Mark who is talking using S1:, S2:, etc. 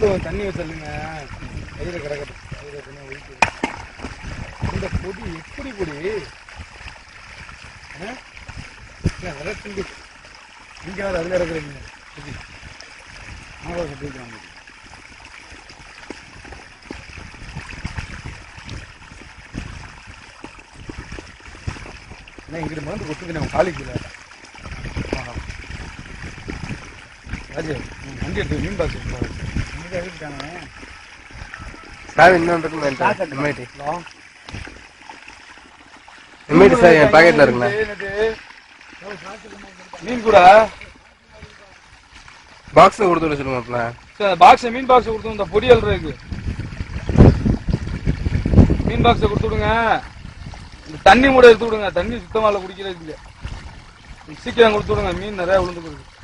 S1: உள்ள தண்ணி வச்சிருங்க எதிர கிடக்கட்டும். தண்ணி இந்த பொடி எப்படி பொடி அண்ணா, இல்ல, வேறு அதில் இருக்கிறீங்க அதுல இறக்குறீங்க இங்கிட்டு மருந்து கொட்டுங்க நம்ம காலிக்கல ராஜு நீங்கள் வண்டி எடுத்து மீன் பாஸ் இங்கே எடுத்துட்டாங்க
S2: சாவி இன்னொன்று இருக்கு எம்ஐடி
S1: ஹலோ.
S2: எம்ஐடி சாவி என் பாக்கெட்ல இருக்குண்ணா.
S1: மீன் கூட?
S2: பாக்ஸ் கொடுத்து விட சொல்லுங்க
S1: சார் பாக்ஸ் மீன் பாக்ஸ் கொடுத்து இந்த பொடியல் இருக்கு. மீன் பாக்ஸை கொடுத்து விடுங்க. இந்த தண்ணி மூட எடுத்து விடுங்க. தண்ணி சுத்தமாக இல்லை குடிக்கிறதுக்கு சீக்கிரம் கொடுத்து விடுங்க. மீன் நிறைய விழுந்துருக்கு